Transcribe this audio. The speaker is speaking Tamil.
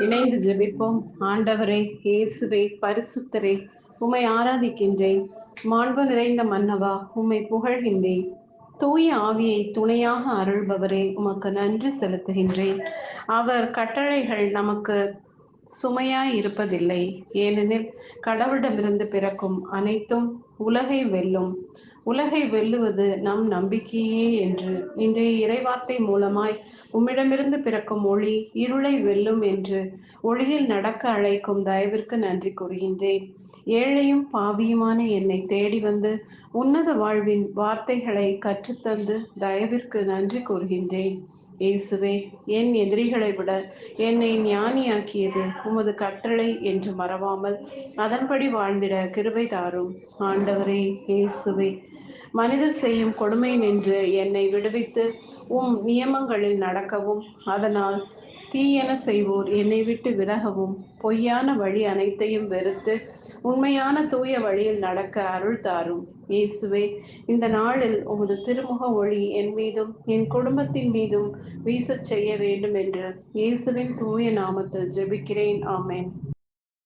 இணைந்து ஜெபிப்போம். ஆண்டவரே இயேசுவே பரிசுத்தரே உம்மை ஆராதிக்கின்றேன். மாண்பு நிறைந்த மன்னவா உம்மை புகழ்கின்றேன். தூய ஆவியை துணையாக அருள்பவரே உமக்கு நன்றி செலுத்துகின்றேன். அவர் கட்டளைகள் நமக்கு சுமையாய் இருப்பதில்லை. ஏனெனில் கடவுளிடமிருந்து பிறக்கும் அனைத்தும் உலகை வெல்லும். உலகை வெல்லுவது நம் நம்பிக்கையே என்று. இன்றைய இறைவார்த்தை மூலமாய் உம்மிடமிருந்து பிறக்கும் ஒளி இருளை வெல்லும் என்று ஒளியில் நடக்க அழைக்கும் தயவிற்கு நன்றி கூறுகின்றேன். ஏழையும் பாவியுமான என்னை தேடி வந்து உன்னத வாழ்வின் வார்த்தைகளை கற்றுத்தந்து தயவிற்கு நன்றி கூறுகின்றேன். இயேசுவே என் எதிரிகளை விட என்னை ஞானியாக்கியது உமது கட்டளை என்று மறவாமல் அதன்படி வாழ்ந்திட கிருபை தாரும். ஆண்டவரே இயேசுவே மனிதர் செய்யும் கொடுமை நின்று என்னை விடுவித்து உம் நியமங்களில் நடக்கவும். அதனால் தீயென செய்வோர் என்னை விட்டு விலகவும். பொய்யான வழி அனைத்தையும் வெறுத்து உண்மையான தூய வழியில் நடக்க அருள் தாரும். இயேசுவே இந்த நாளில் உமது திருமுக ஒளி என் மீதும் என் குடும்பத்தின் மீதும் வீசச் செய்ய வேண்டும் என்று இயேசுவின் தூய நாமத்தில் ஜெபிக்கிறேன். ஆமேன்.